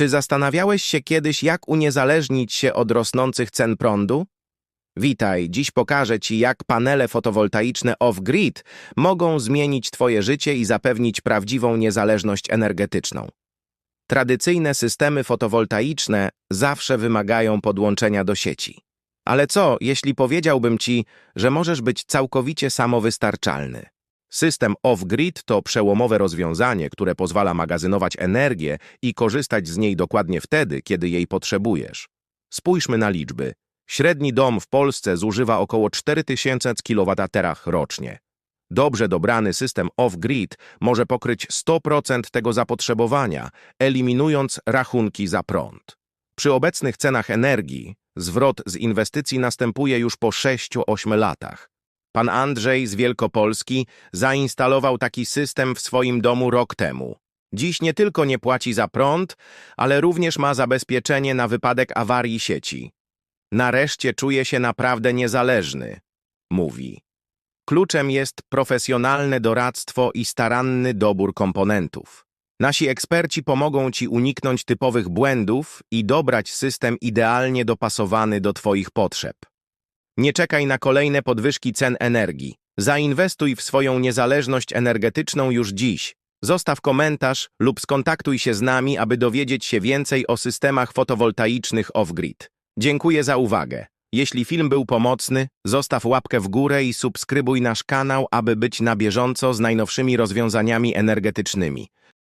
Czy zastanawiałeś się kiedyś, jak uniezależnić się od rosnących cen prądu? Witaj, dziś pokażę Ci, jak panele fotowoltaiczne off-grid mogą zmienić Twoje życie i zapewnić prawdziwą niezależność energetyczną. Tradycyjne systemy fotowoltaiczne zawsze wymagają podłączenia do sieci. Ale co, jeśli powiedziałbym Ci, że możesz być całkowicie samowystarczalny? System off-grid to przełomowe rozwiązanie, które pozwala magazynować energię i korzystać z niej dokładnie wtedy, kiedy jej potrzebujesz. Spójrzmy na liczby. Średni dom w Polsce zużywa około 4000 kWh rocznie. Dobrze dobrany system off-grid może pokryć 100% tego zapotrzebowania, eliminując rachunki za prąd. Przy obecnych cenach energii zwrot z inwestycji następuje już po 6-8 latach. Pan Andrzej z Wielkopolski zainstalował taki system w swoim domu rok temu. Dziś nie tylko nie płaci za prąd, ale również ma zabezpieczenie na wypadek awarii sieci. Nareszcie czuje się naprawdę niezależny, mówi. Kluczem jest profesjonalne doradztwo i staranny dobór komponentów. Nasi eksperci pomogą Ci uniknąć typowych błędów i dobrać system idealnie dopasowany do Twoich potrzeb. Nie czekaj na kolejne podwyżki cen energii. Zainwestuj w swoją niezależność energetyczną już dziś. Zostaw komentarz lub skontaktuj się z nami, aby dowiedzieć się więcej o systemach fotowoltaicznych off-grid. Dziękuję za uwagę. Jeśli film był pomocny, zostaw łapkę w górę i subskrybuj nasz kanał, aby być na bieżąco z najnowszymi rozwiązaniami energetycznymi.